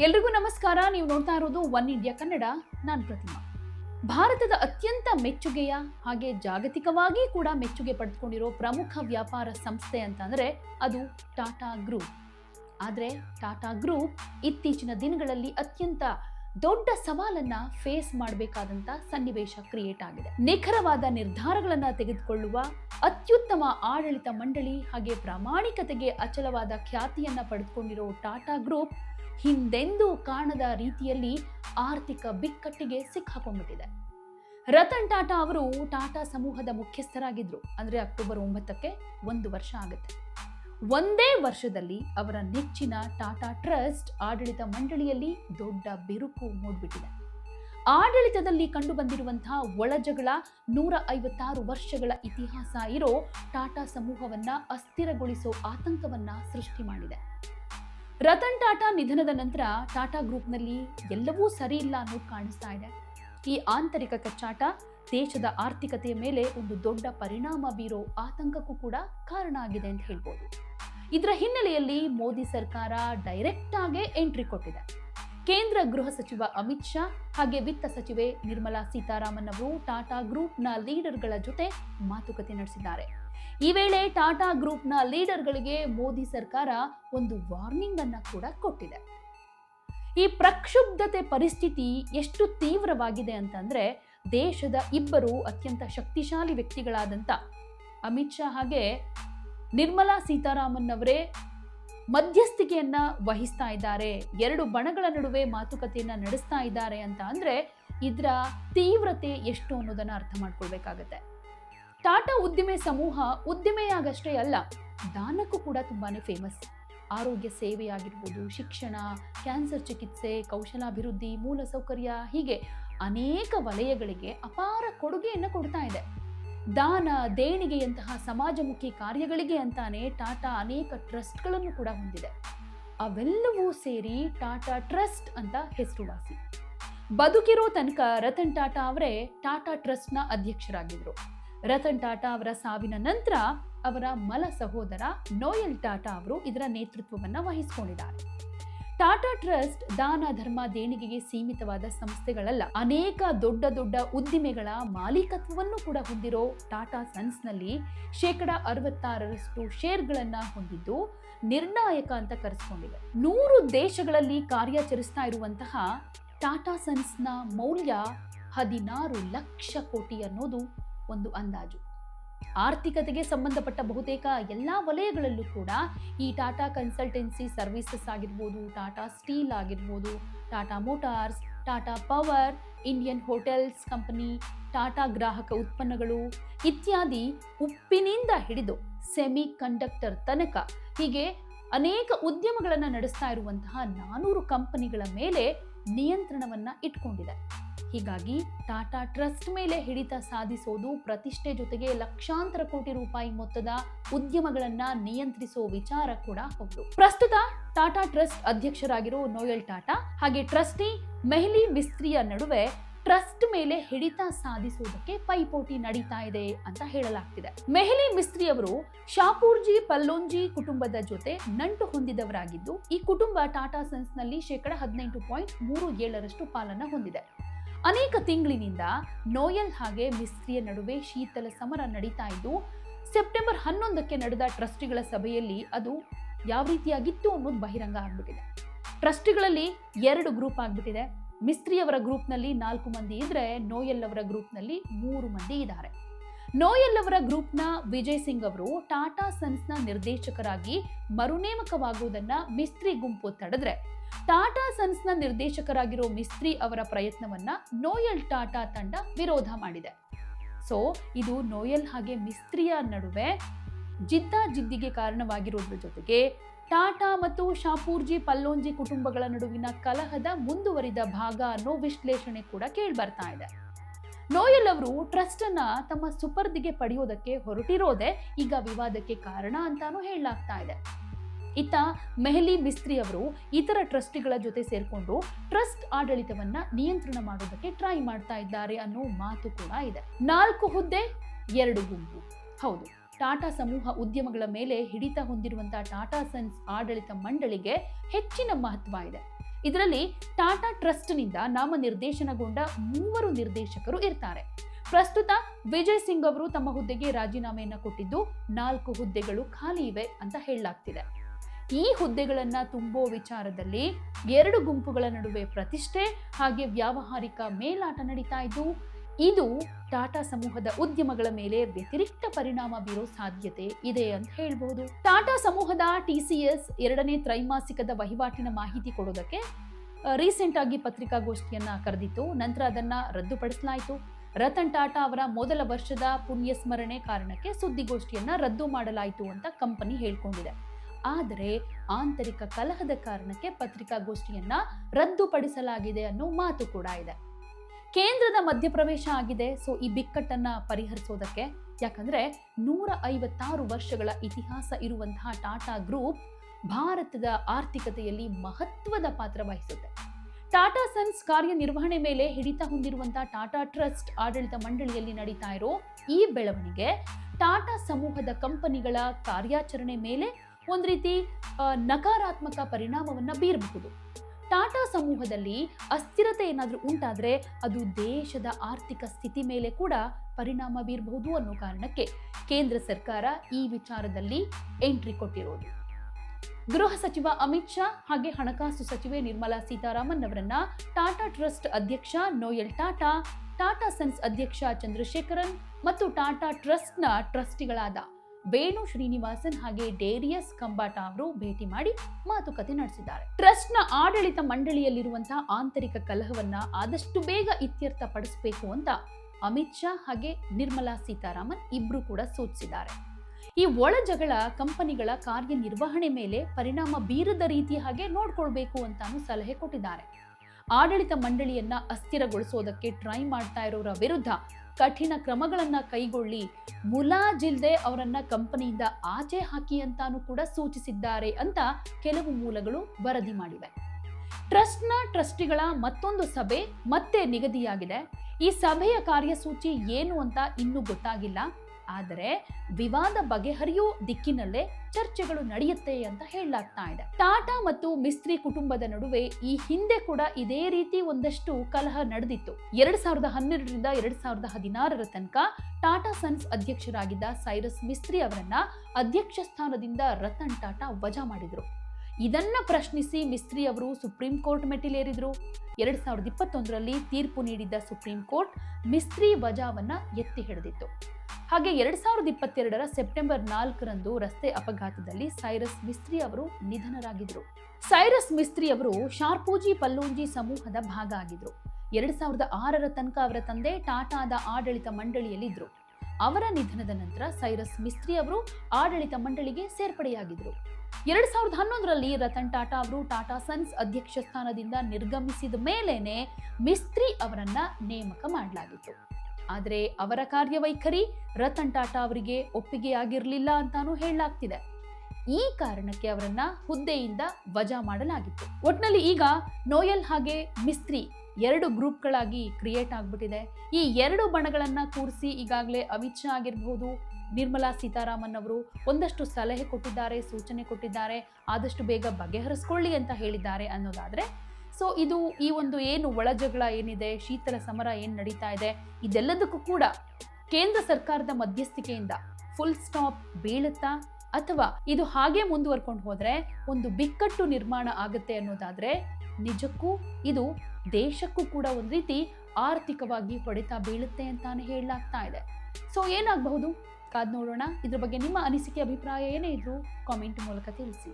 ಎಲ್ರಿಗೂ ನಮಸ್ಕಾರ. ನೀವು ನೋಡ್ತಾ ಇರೋದು ಒನ್ ಇಂಡಿಯಾ ಕನ್ನಡ. ನಾನು ಪ್ರತಿಮಾ. ಭಾರತದ ಅತ್ಯಂತ ಮೆಚ್ಚುಗೆಯ ಹಾಗೆ ಜಾಗತಿಕವಾಗಿ ಕೂಡ ಮೆಚ್ಚುಗೆ ಪಡೆದುಕೊಂಡಿರೋ ಪ್ರಮುಖ ವ್ಯಾಪಾರ ಸಂಸ್ಥೆ ಅಂತಂದ್ರೆ ಅದು ಟಾಟಾ ಗ್ರೂಪ್ ಆದರೆ ಟಾಟಾ ಗ್ರೂಪ್ ಇತ್ತೀಚಿನ ದಿನಗಳಲ್ಲಿ ಅತ್ಯಂತ ದೊಡ್ಡ ಸವಾಲನ್ನ ಫೇಸ್ ಮಾಡಬೇಕಾದಂತ ಸನ್ನಿವೇಶ ಕ್ರಿಯೇಟ್ ಆಗಿದೆ. ನಿಖರವಾದ ನಿರ್ಧಾರಗಳನ್ನು ತೆಗೆದುಕೊಳ್ಳುವ ಅತ್ಯುತ್ತಮ ಆಡಳಿತ ಮಂಡಳಿ ಹಾಗೆ ಪ್ರಾಮಾಣಿಕತೆಗೆ ಅಚಲವಾದ ಖ್ಯಾತಿಯನ್ನ ಪಡೆದುಕೊಂಡಿರೋ ಟಾಟಾ ಗ್ರೂಪ್ ಹಿಂದೆಂದೂ ಕಾಣದ ರೀತಿಯಲ್ಲಿ ಆರ್ಥಿಕ ಬಿಕ್ಕಟ್ಟಿಗೆ ಸಿಕ್ಕಾಕೊಂಡ್ಬಿಟ್ಟಿದೆ ರತನ್ ಟಾಟಾ ಅವರು ಟಾಟಾ ಸಮೂಹದ ಮುಖ್ಯಸ್ಥರಾಗಿದ್ದರು ಅಂದರೆ ಅಕ್ಟೋಬರ್ ಒಂಬತ್ತಕ್ಕೆ ಒಂದು ವರ್ಷ ಆಗುತ್ತೆ. ಒಂದೇ ವರ್ಷದಲ್ಲಿ ಅವರ ನೆಚ್ಚಿನ ಟಾಟಾ ಟ್ರಸ್ಟ್ ಆಡಳಿತ ಮಂಡಳಿಯಲ್ಲಿ ದೊಡ್ಡ ಬಿರುಕು ಮೂಡ್ಬಿಟ್ಟಿದೆ. ಆಡಳಿತದಲ್ಲಿ ಕಂಡುಬಂದಿರುವಂತಹ ಒಳಜಗಳ ನೂರ ಐವತ್ತಾರು ವರ್ಷಗಳ ಇತಿಹಾಸ ಇರೋ ಟಾಟಾ ಸಮೂಹವನ್ನ ಅಸ್ಥಿರಗೊಳಿಸೋ ಆತಂಕವನ್ನ ಸೃಷ್ಟಿ ಮಾಡಿದೆ. ರತನ್ ಟಾಟಾ ನಿಧನದ ನಂತರ ಟಾಟಾ ಗ್ರೂಪ್ನಲ್ಲಿ ಎಲ್ಲವೂ ಸರಿ ಇಲ್ಲ ಅನ್ನೋದು ಕಾಣಿಸ್ತಾ ಇದೆ. ಈ ಆಂತರಿಕ ಕಚ್ಚಾಟ ದೇಶದ ಆರ್ಥಿಕತೆಯ ಮೇಲೆ ಒಂದು ದೊಡ್ಡ ಪರಿಣಾಮ ಬೀರೋ ಆತಂಕಕ್ಕೂ ಕೂಡ ಕಾರಣ ಆಗಿದೆ ಅಂತ ಹೇಳ್ಬೋದು. ಇದರ ಹಿನ್ನೆಲೆಯಲ್ಲಿ ಮೋದಿ ಸರ್ಕಾರ ಡೈರೆಕ್ಟ್ ಆಗೇ ಎಂಟ್ರಿ ಕೊಟ್ಟಿದೆ. ಕೇಂದ್ರ ಗೃಹ ಸಚಿವ ಅಮಿತ್ ಶಾ ಹಾಗೆ ವಿತ್ತ ಸಚಿವೆ ನಿರ್ಮಲಾ ಸೀತಾರಾಮನ್ ಅವರು ಟಾಟಾ ಗ್ರೂಪ್ನ ಲೀಡರ್ಗಳ ಜೊತೆ ಮಾತುಕತೆ ನಡೆಸಿದ್ದಾರೆ. ಈ ವೇಳೆ ಟಾಟಾ ಗ್ರೂಪ್ನ ಲೀಡರ್ಗಳಿಗೆ ಮೋದಿ ಸರ್ಕಾರ ಒಂದು ವಾರ್ನಿಂಗ್ ಅನ್ನ ಕೂಡ ಕೊಟ್ಟಿದೆ. ಈ ಪ್ರಕ್ಷುಬ್ಧತೆ ಪರಿಸ್ಥಿತಿ ಎಷ್ಟು ತೀವ್ರವಾಗಿದೆ ಅಂತಂದ್ರೆ ದೇಶದ ಇಬ್ಬರು ಅತ್ಯಂತ ಶಕ್ತಿಶಾಲಿ ವ್ಯಕ್ತಿಗಳಾದಂಥ ಅಮಿತ್ ಶಾ ಹಾಗೆ ನಿರ್ಮಲಾ ಸೀತಾರಾಮನ್ ಅವರೇ ಮಧ್ಯಸ್ಥಿಕೆಯನ್ನ ವಹಿಸ್ತಾ ಇದ್ದಾರೆ. ಎರಡು ಬಣಗಳ ನಡುವೆ ಮಾತುಕತೆಯನ್ನ ನಡೆಸ್ತಾ ಇದ್ದಾರೆ ಅಂತ ಅಂದ್ರೆ ಇದರ ತೀವ್ರತೆ ಎಷ್ಟು ಅನ್ನೋದನ್ನ ಅರ್ಥ ಮಾಡ್ಕೊಳ್ಬೇಕಾಗತ್ತೆ. ಟಾಟಾ ಉದ್ದಿಮೆ ಸಮೂಹ ಉದ್ದಿಮೆಯಾಗಷ್ಟೇ ಅಲ್ಲ, ದಾನಕ್ಕೂ ಕೂಡ ತುಂಬಾ ಫೇಮಸ್ ಆರೋಗ್ಯ ಸೇವೆಯಾಗಿರ್ಬೋದು, ಶಿಕ್ಷಣ ಕ್ಯಾನ್ಸರ್ ಚಿಕಿತ್ಸೆ, ಕೌಶಲಾಭಿವೃದ್ಧಿ ಮೂಲಸೌಕರ್ಯ ಹೀಗೆ ಅನೇಕ ವಲಯಗಳಿಗೆ ಅಪಾರ ಕೊಡುಗೆಯನ್ನು ಕೊಡ್ತಾ ಇದೆ. ದಾನ, ದೇಣಿಗೆಯಂತಹ ಸಮಾಜಮುಖಿ ಕಾರ್ಯಗಳಿಗೆ ಅಂತಾನೆ ಟಾಟಾ ಅನೇಕ ಟ್ರಸ್ಟ್ಗಳನ್ನು ಕೂಡ ಹೊಂದಿದೆ. ಅವೆಲ್ಲವೂ ಸೇರಿ ಟಾಟಾ ಟ್ರಸ್ಟ್ ಅಂತ ಹೆಸರುವಾಸಿ. ಬದುಕಿರೋ ತನಕ ರತನ್ ಟಾಟಾ ಅವರೇ ಟಾಟಾ ಟ್ರಸ್ಟ್ನ ಅಧ್ಯಕ್ಷರಾಗಿದ್ರು. ರತನ್ ಟಾಟಾ ಅವರ ಸಾವಿನ ನಂತರ ಅವರ ಮಲ ಸಹೋದರ ನೋಯಲ್ ಟಾಟಾ ಅವರು ಇದರ ನೇತೃತ್ವವನ್ನು ವಹಿಸಿಕೊಂಡಿದ್ದಾರೆ. ಟಾಟಾ ಟ್ರಸ್ಟ್ ದಾನ ಧರ್ಮ ದೇಣಿಗೆಗೆ ಸೀಮಿತವಾದ ಸಂಸ್ಥೆಗಳಲ್ಲ, ಅನೇಕ ದೊಡ್ಡ ದೊಡ್ಡ ಉದ್ದಿಮೆಗಳ ಮಾಲೀಕತ್ವವನ್ನು ಕೂಡ ಹೊಂದಿರೋ ಟಾಟಾ ಸನ್ಸ್ನಲ್ಲಿ ಶೇಕಡ ಅರವತ್ತಾರರಷ್ಟು ಶೇರ್ಗಳನ್ನ ಹೊಂದಿದ್ದು ನಿರ್ಣಾಯಕ ಅಂತ ಕರೆಸ್ಕೊಂಡಿದೆ. ನೂರು ದೇಶಗಳಲ್ಲಿ ಕಾರ್ಯಾಚರಿಸ್ತಾ ಇರುವಂತಹ ಟಾಟಾ ಸನ್ಸ್ನ ಮೌಲ್ಯ ಹದಿನಾರು ಲಕ್ಷ ಕೋಟಿ ಅನ್ನೋದು ಒಂದು ಅಂದಾಜು. ಆರ್ಥಿಕತೆಗೆ ಸಂಬಂಧಪಟ್ಟ ಬಹುತೇಕ ಎಲ್ಲ ವಲಯಗಳಲ್ಲೂ ಕೂಡ ಈ ಟಾಟಾ ಕನ್ಸಲ್ಟೆನ್ಸಿ ಸರ್ವಿಸಸ್ ಆಗಿರ್ಬೋದು, ಟಾಟಾ ಸ್ಟೀಲ್ ಆಗಿರ್ಬೋದು, Tata Motors, Tata Power, Indian Hotels company, Tata ಗ್ರಾಹಕ ಉತ್ಪನ್ನಗಳು ಇತ್ಯಾದಿ ಉಪ್ಪಿನಿಂದ ಹಿಡಿದು ಸೆಮಿ ಕಂಡಕ್ಟರ್ ತನಕ ಹೀಗೆ ಅನೇಕ ಉದ್ಯಮಗಳನ್ನು ನಡೆಸ್ತಾ ಇರುವಂತಹ ನಾನೂರು ಕಂಪನಿಗಳ ಮೇಲೆ ನಿಯಂತ್ರಣವನ್ನು ಇಟ್ಕೊಂಡಿದೆ. ಹೀಗಾಗಿ ಟಾಟಾ ಟ್ರಸ್ಟ್ ಮೇಲೆ ಹಿಡಿತ ಸಾಧಿಸೋದು ಪ್ರತಿಷ್ಠೆ ಜೊತೆಗೆ ಲಕ್ಷಾಂತರ ಕೋಟಿ ರೂಪಾಯಿ ಮೊತ್ತದ ಉದ್ಯಮಗಳನ್ನ ನಿಯಂತ್ರಿಸೋ ವಿಚಾರ ಕೂಡ ಹೌದು. ಪ್ರಸ್ತುತ ಟಾಟಾ ಟ್ರಸ್ಟ್ ಅಧ್ಯಕ್ಷರಾಗಿರೋ ನೋಯಲ್ ಟಾಟಾ ಹಾಗೆ ಟ್ರಸ್ಟಿ ಮೆಹಲಿ ಮಿಸ್ತ್ರಿಯ ನಡುವೆ ಟ್ರಸ್ಟ್ ಮೇಲೆ ಹಿಡಿತ ಸಾಧಿಸುವುದಕ್ಕೆ ಪೈಪೋಟಿ ನಡೀತಾ ಇದೆ ಅಂತ ಹೇಳಲಾಗ್ತಿದೆ. ಮೆಹಲಿ ಮಿಸ್ತ್ರಿ ಅವರು ಶಾಪೂರ್ಜಿ ಪಲ್ಲೋಂಜಿ ಕುಟುಂಬದ ಜೊತೆ ನಂಟು ಹೊಂದಿದವರಾಗಿದ್ದು, ಈ ಕುಟುಂಬ ಟಾಟಾ ಸನ್ಸ್ನಲ್ಲಿ ಶೇಕಡ ಹದಿನೆಂಟು ಪಾಯಿಂಟ್ ಮೂರು ಏಳರಷ್ಟು ಪಾಲನ್ನ ಹೊಂದಿದೆ. ಅನೇಕ ತಿಂಗಳಿನಿಂದ ನೋಯಲ್ ಹಾಗೆ ಮಿಸ್ತ್ರಿಯ ನಡುವೆ ಶೀತಲ ಸಮರ ನಡೀತಾ ಇದ್ದು, ಸೆಪ್ಟೆಂಬರ್ ಹನ್ನೊಂದಕ್ಕೆ ನಡೆದ ಟ್ರಸ್ಟಿಗಳ ಸಭೆಯಲ್ಲಿ ಅದು ಯಾವ ರೀತಿಯಾಗಿತ್ತು ಅನ್ನೋದು ಬಹಿರಂಗ ಆಗ್ಬಿಟ್ಟಿದೆ. ಟ್ರಸ್ಟಿಗಳಲ್ಲಿ ಎರಡು ಗ್ರೂಪ್ ಆಗ್ಬಿಟ್ಟಿದೆ. ಮಿಸ್ತ್ರಿಯವರ ಗ್ರೂಪ್ನಲ್ಲಿ ನಾಲ್ಕು ಮಂದಿ ಇದ್ರೆ ನೋಯಲ್ ಅವರ ಗ್ರೂಪ್ನಲ್ಲಿ ಮೂರು ಮಂದಿ ಇದ್ದಾರೆ. ನೋಯಲ್ ಅವರ ಗ್ರೂಪ್ನ ವಿಜಯ್ ಸಿಂಗ್ ಅವರು ಟಾಟಾ ಸನ್ಸ್ನ ನಿರ್ದೇಶಕರಾಗಿ ಮರುನೇಮಕವಾಗುವುದನ್ನ ಮಿಸ್ತ್ರಿ ಗುಂಪು ತಡೆದ್ರೆ ಟಾಟಾ ಸನ್ಸ್ನ ನಿರ್ದೇಶಕರಾಗಿರೋ ಮಿಸ್ತ್ರಿ ಅವರ ಪ್ರಯತ್ನವನ್ನ ನೋಯಲ್ ಟಾಟಾ ತಂಡ ವಿರೋಧ ಮಾಡಿದೆ. ಸೊ, ಇದು ನೋಯಲ್ ಹಾಗೆ ಮಿಸ್ತ್ರಿಯ ನಡುವೆ ಜಿದ್ದಾಜಿದ್ದಿಗೆ ಕಾರಣವಾಗಿರೋದ್ರ ಜೊತೆಗೆ ಟಾಟಾ ಮತ್ತು ಶಾಪೂರ್ಜಿ ಪಲ್ಲೋಂಜಿ ಕುಟುಂಬಗಳ ನಡುವಿನ ಕಲಹದ ಮುಂದುವರಿದ ಭಾಗ ಅನ್ನೋ ವಿಶ್ಲೇಷಣೆ ಕೂಡ ಕೇಳ್ಬರ್ತಾ ಇದೆ. ನೋಯಲ್ ಅವರು ಟ್ರಸ್ಟ್ ಅನ್ನ ತಮ್ಮ ಸುಪರ್ದಿಗೆ ಪಡೆಯೋದಕ್ಕೆ ಹೊರಟಿರೋದೇ ಈಗ ವಿವಾದಕ್ಕೆ ಕಾರಣ ಅಂತಾನೂ ಹೇಳಲಾಗ್ತಾ ಇದೆ. ಇತ್ತ ಮೆಹಲಿ ಮಿಸ್ತ್ರಿ ಅವರು ಇತರ ಟ್ರಸ್ಟಿಗಳ ಜೊತೆ ಸೇರಿಕೊಂಡು ಟ್ರಸ್ಟ್ ಆಡಳಿತವನ್ನ ನಿಯಂತ್ರಣ ಮಾಡೋದಕ್ಕೆ ಟ್ರೈ ಮಾಡ್ತಾ ಇದ್ದಾರೆ ಅನ್ನೋ ಮಾತು ಕೂಡ ಇದೆ. ನಾಲ್ಕು ಹುದ್ದೆ, ಎರಡು ಗುಂಪು. ಹೌದು, ಟಾಟಾ ಸಮೂಹ ಉದ್ಯಮಗಳ ಮೇಲೆ ಹಿಡಿತ ಹೊಂದಿರುವಂತಹ ಟಾಟಾ ಸನ್ಸ್ ಆಡಳಿತ ಮಂಡಳಿಗೆ ಹೆಚ್ಚಿನ ಮಹತ್ವ ಇದೆ. ಇದರಲ್ಲಿ ಟಾಟಾ ಟ್ರಸ್ಟ್ನಿಂದ ನಾಮನಿರ್ದೇಶನಗೊಂಡ ಮೂವರು ನಿರ್ದೇಶಕರು ಇರ್ತಾರೆ. ಪ್ರಸ್ತುತ ವಿಜಯ್ ಸಿಂಗ್ ಅವರು ತಮ್ಮ ಹುದ್ದೆಗೆ ರಾಜೀನಾಮೆಯನ್ನ ಕೊಟ್ಟಿದ್ದು ನಾಲ್ಕು ಹುದ್ದೆಗಳು ಖಾಲಿ ಇವೆ ಅಂತ ಹೇಳಲಾಗ್ತಿದೆ. ಈ ಹುದ್ದೆಗಳನ್ನು ತುಂಬೋ ವಿಚಾರದಲ್ಲಿ ಎರಡು ಗುಂಪುಗಳ ನಡುವೆ ಪ್ರತಿಷ್ಠೆ ಹಾಗೆ ವ್ಯಾವಹಾರಿಕ ಮೇಲಾಟ ನಡೀತಾ ಇದ್ದು, ಇದು ಟಾಟಾ ಸಮೂಹದ ಉದ್ಯಮಗಳ ಮೇಲೆ ವ್ಯತಿರಿಕ್ತ ಪರಿಣಾಮ ಬೀರೋ ಸಾಧ್ಯತೆ ಇದೆ ಅಂತ ಹೇಳ್ಬಹುದು ಟಾಟಾ ಸಮೂಹದ ಟಿಸಿಎಸ್ ಎರಡನೇ ತ್ರೈಮಾಸಿಕದ ವಹಿವಾಟಿನ ಮಾಹಿತಿ ಕೊಡೋದಕ್ಕೆ ರೀಸೆಂಟ್ ಆಗಿ ಪತ್ರಿಕಾಗೋಷ್ಠಿಯನ್ನ ಕರೆದಿತ್ತು. ನಂತರ ಅದನ್ನ ರದ್ದುಪಡಿಸಲಾಯಿತು. ರತನ್ ಟಾಟಾ ಅವರ ಮೊದಲ ವರ್ಷದ ಪುಣ್ಯಸ್ಮರಣೆ ಕಾರಣಕ್ಕೆ ಸುದ್ದಿಗೋಷ್ಠಿಯನ್ನ ರದ್ದು ಮಾಡಲಾಯಿತು ಅಂತ ಕಂಪನಿ ಹೇಳ್ಕೊಂಡಿದೆ. ಆದರೆ ಆಂತರಿಕ ಕಲಹದ ಕಾರಣಕ್ಕೆ ಪತ್ರಿಕಾಗೋಷ್ಠಿಯನ್ನ ರದ್ದುಪಡಿಸಲಾಗಿದೆ ಅನ್ನೋ ಮಾತು ಕೂಡ ಇದೆ. ಕೇಂದ್ರದ ಮಧ್ಯಪ್ರವೇಶ ಆಗಿದೆ, ಸೊ ಈ ಬಿಕ್ಕಟ್ಟನ್ನ ಪರಿಹರಿಸೋದಕ್ಕೆ. ಯಾಕಂದ್ರೆ ನೂರ ಐವತ್ತಾರು ವರ್ಷಗಳ ಇತಿಹಾಸ ಇರುವಂತಹ ಟಾಟಾ ಗ್ರೂಪ್ ಭಾರತದ ಆರ್ಥಿಕತೆಯಲ್ಲಿ ಮಹತ್ವದ ಪಾತ್ರ ವಹಿಸುತ್ತೆ. ಟಾಟಾ ಸನ್ಸ್ ಕಾರ್ಯನಿರ್ವಹಣೆ ಮೇಲೆ ಹಿಡಿತ ಹೊಂದಿರುವಂತಹ ಟಾಟಾ ಟ್ರಸ್ಟ್ ಆಡಳಿತ ಮಂಡಳಿಯಲ್ಲಿ ನಡೀತಾ ಇರೋ ಈ ಬೆಳವಣಿಗೆ ಟಾಟಾ ಸಮೂಹದ ಕಂಪನಿಗಳ ಕಾರ್ಯಾಚರಣೆ ಮೇಲೆ ಒಂದು ರೀತಿ ನಕಾರಾತ್ಮಕ ಪರಿಣಾಮವನ್ನ ಬೀರಬಹುದು. ಟಾಟಾ ಸಮೂಹದಲ್ಲಿ ಅಸ್ಥಿರತೆ ಏನಾದರೂ ಉಂಟಾದರೆ ಅದು ದೇಶದ ಆರ್ಥಿಕ ಸ್ಥಿತಿ ಮೇಲೆ ಕೂಡ ಪರಿಣಾಮ ಬೀರಬಹುದು ಅನ್ನೋ ಕಾರಣಕ್ಕೆ ಕೇಂದ್ರ ಸರ್ಕಾರ ಈ ವಿಚಾರದಲ್ಲಿ ಎಂಟ್ರಿ ಕೊಟ್ಟಿರೋದು. ಗೃಹ ಸಚಿವ ಅಮಿತ್ ಶಾ ಹಾಗೆ ಹಣಕಾಸು ಸಚಿವೆ ನಿರ್ಮಲಾ ಸೀತಾರಾಮನ್ ಅವರನ್ನ ಟಾಟಾ ಟ್ರಸ್ಟ್ ಅಧ್ಯಕ್ಷ ನೋಯಲ್ ಟಾಟಾ ಟಾಟಾ ಸನ್ಸ್ ಅಧ್ಯಕ್ಷ ಚಂದ್ರಶೇಖರನ್ ಮತ್ತು ಟಾಟಾ ಟ್ರಸ್ಟ್ನ ಟ್ರಸ್ಟಿಗಳಾದ ವೇಣು ಶ್ರೀನಿವಾಸನ್ ಹಾಗೆ ಡೇರಿಯಸ್ ಕಂಬಾಟ ಅವರು ಭೇಟಿ ಮಾಡಿ ಮಾತುಕತೆ ನಡೆಸಿದ್ದಾರೆ. ಟ್ರಸ್ಟ್ನ ಆಡಳಿತ ಮಂಡಳಿಯಲ್ಲಿರುವಂತಹ ಆಂತರಿಕ ಕಲಹವನ್ನ ಆದಷ್ಟು ಬೇಗ ಇತ್ಯರ್ಥಪಡಿಸಬೇಕು ಅಂತ ಅಮಿತ್ ಶಾ ಹಾಗೆ ನಿರ್ಮಲಾ ಸೀತಾರಾಮನ್ ಇಬ್ರು ಕೂಡ ಸೂಚಿಸಿದ್ದಾರೆ. ಈ ಒಳ ಜಗಳ ಕಂಪನಿಗಳ ಕಾರ್ಯನಿರ್ವಹಣೆ ಮೇಲೆ ಪರಿಣಾಮ ಬೀರದ ರೀತಿ ಹಾಗೆ ನೋಡ್ಕೊಳ್ಬೇಕು ಅಂತಾನು ಸಲಹೆ ಕೊಟ್ಟಿದ್ದಾರೆ. ಆಡಳಿತ ಮಂಡಳಿಯನ್ನ ಅಸ್ಥಿರಗೊಳಿಸೋದಕ್ಕೆ ಟ್ರೈ ಮಾಡ್ತಾ ಇರೋರ ವಿರುದ್ಧ ಕಠಿಣ ಕ್ರಮಗಳನ್ನ ಕೈಗೊಳ್ಳಿ. ಮುಲಾಜಿಲ್ದೆ ಅವರನ್ನ ಕಂಪನಿಯಿಂದ ಆಚೆ ಹಾಕಿ ಅಂತಾನು ಕೂಡ ಸೂಚಿಸಿದ್ದಾರೆ ಅಂತ ಕೆಲವು ಮೂಲಗಳು ವರದಿ ಮಾಡಿವೆ. ಟ್ರಸ್ಟ್ನ ಟ್ರಸ್ಟಿಗಳ ಮತ್ತೊಂದು ಸಭೆ ಮತ್ತೆ ನಿಗದಿಯಾಗಿದೆ. ಈ ಸಭೆಯ ಕಾರ್ಯಸೂಚಿ ಏನು ಅಂತ ಇನ್ನೂ ಗೊತ್ತಾಗಿಲ್ಲ. ಆದರೆ ವಿವಾದ ಬಗೆಹರಿಯೋ ದಿಕ್ಕಿನಲ್ಲೇ ಚರ್ಚೆಗಳು ನಡೆಯುತ್ತೆ ಅಂತ ಹೇಳಲಾಗ್ತಾ ಇದೆ. ಟಾಟಾ ಮತ್ತು ಮಿಸ್ತ್ರಿ ಕುಟುಂಬದ ನಡುವೆ ಈ ಹಿಂದೆ ಕೂಡ ಇದೇ ರೀತಿ ಒಂದಷ್ಟು ಕಲಹ ನಡೆದಿತ್ತು. ಎರಡ್ ಸಾವಿರದ ಹನ್ನೆರಡರಿಂದ ಎರಡ್ ಸಾವಿರದ ಹದಿನಾರರ ತನಕ ಟಾಟಾ ಸನ್ಸ್ ಅಧ್ಯಕ್ಷರಾಗಿದ್ದ ಸೈರಸ್ ಮಿಸ್ತ್ರಿ ಅವರನ್ನ ಅಧ್ಯಕ್ಷ ಸ್ಥಾನದಿಂದ ರತನ್ ಟಾಟಾ ವಜಾ ಮಾಡಿದ್ರು. ಇದನ್ನ ಪ್ರಶ್ನಿಸಿ ಮಿಸ್ತ್ರಿ ಅವರು ಸುಪ್ರೀಂ ಕೋರ್ಟ್ ಮೆಟ್ಟಿಲೇರಿದ್ರು. ಎರಡ್ ಸಾವಿರದ ಇಪ್ಪತ್ತೊಂದರಲ್ಲಿ ತೀರ್ಪು ನೀಡಿದ್ದ ಸುಪ್ರೀಂ ಕೋರ್ಟ್ ಮಿಸ್ತ್ರಿ ವಜಾವನ್ನ ಎತ್ತಿ ಹಿಡಿದಿತ್ತು. ಹಾಗೆ ಎರಡ್ ಸಾವಿರದ ಇಪ್ಪತ್ತೆರಡರ ಸೆಪ್ಟೆಂಬರ್ ನಾಲ್ಕರಂದು ರಸ್ತೆ ಅಪಘಾತದಲ್ಲಿ ಸೈರಸ್ ಮಿಸ್ತ್ರಿ ಅವರು ನಿಧನರಾಗಿದ್ದರು. ಸೈರಸ್ ಮಿಸ್ತ್ರಿ ಅವರು ಶಾರ್ಪೂಜಿ ಪಲ್ಲೂಂಜಿ ಸಮೂಹದ ಭಾಗ ಆಗಿದ್ರು ಎರಡ್ ಸಾವಿರದ ಆರರ ತನಕ ಅವರ ತಂದೆ ಟಾಟಾದ ಆಡಳಿತ ಮಂಡಳಿಯಲ್ಲಿದ್ದರು. ಅವರ ನಿಧನದ ನಂತರ ಸೈರಸ್ ಮಿಸ್ತ್ರಿ ಅವರು ಆಡಳಿತ ಮಂಡಳಿಗೆ ಸೇರ್ಪಡೆಯಾಗಿದ್ರು ಎರಡ್ ಸಾವಿರದ ಹನ್ನೊಂದರಲ್ಲಿ ರತನ್ ಟಾಟಾ ಅವರು ಟಾಟಾ ಸನ್ಸ್ ಅಧ್ಯಕ್ಷ ಸ್ಥಾನದಿಂದ ನಿರ್ಗಮಿಸಿದ ಮೇಲೇನೆ ಮಿಸ್ತ್ರಿ ಅವರನ್ನ ನೇಮಕ ಮಾಡಲಾಗಿತ್ತು. ಆದರೆ ಅವರ ಕಾರ್ಯವೈಖರಿ ರತನ್ ಟಾಟಾ ಅವರಿಗೆ ಒಪ್ಪಿಗೆಯಾಗಿರಲಿಲ್ಲ ಅಂತಾನೂ ಹೇಳಲಾಗ್ತಿದೆ. ಈ ಕಾರಣಕ್ಕೆ ಅವರನ್ನ ಹುದ್ದೆಯಿಂದ ವಜಾ ಮಾಡಲಾಗಿತ್ತು. ಒಟ್ನಲ್ಲಿ ಈಗ ನೋಯಲ್ ಹಾಗೆ ಮಿಸ್ತ್ರಿ ಎರಡು ಗ್ರೂಪ್ಗಳಾಗಿ ಕ್ರಿಯೇಟ್ ಆಗ್ಬಿಟ್ಟಿದೆ. ಈ ಎರಡು ಬಣಗಳನ್ನ ಕೂರಿಸಿ ಈಗಾಗಲೇ ಅಮಿತ್ ಶಾ ಆಗಿರಬಹುದು ನಿರ್ಮಲಾ ಸೀತಾರಾಮನ್ ಅವರು ಒಂದಷ್ಟು ಸಲಹೆ ಕೊಟ್ಟಿದ್ದಾರೆ, ಸೂಚನೆ ಕೊಟ್ಟಿದ್ದಾರೆ. ಆದಷ್ಟು ಬೇಗ ಬಗೆಹರಿಸ್ಕೊಳ್ಳಿ ಅಂತ ಹೇಳಿದ್ದಾರೆ ಅನ್ನೋದಾದ್ರೆ ಸೊ ಇದು ಈ ಒಂದು ಏನು ಒಳಜಗಳ ಏನಿದೆ, ಶೀತಲ ಸಮರ ಏನು ನಡೀತಾ ಇದೆ, ಇದೆಲ್ಲದಕ್ಕೂ ಕೂಡ ಕೇಂದ್ರ ಸರ್ಕಾರದ ಮಧ್ಯಸ್ಥಿಕೆಯಿಂದ ಫುಲ್ ಸ್ಟಾಪ್ ಬೀಳುತ್ತಾ ಅಥವಾ ಇದು ಹಾಗೆ ಮುಂದುವರ್ಕೊಂಡು ಹೋದರೆ ಒಂದು ಬಿಕ್ಕಟ್ಟು ನಿರ್ಮಾಣ ಆಗುತ್ತೆ ಅನ್ನೋದಾದ್ರೆ ನಿಜಕ್ಕೂ ಇದು ದೇಶಕ್ಕೂ ಕೂಡ ಒಂದು ರೀತಿ ಆರ್ಥಿಕವಾಗಿ ಹೊಡೆತ ಬೀಳುತ್ತೆ ಅಂತಾನೆ ಹೇಳಲಾಗ್ತಾ ಇದೆ. ಸೊ ಏನಾಗಬಹುದು? ಕಾದ್ ನೋಡೋಣ. ಇದ್ರ ಬಗ್ಗೆ ನಿಮ್ಮ ಅನಿಸಿಕೆ, ಅಭಿಪ್ರಾಯ ಏನೇ ಇದ್ರು ಕಾಮೆಂಟ್ ಮೂಲಕ ತಿಳಿಸಿ.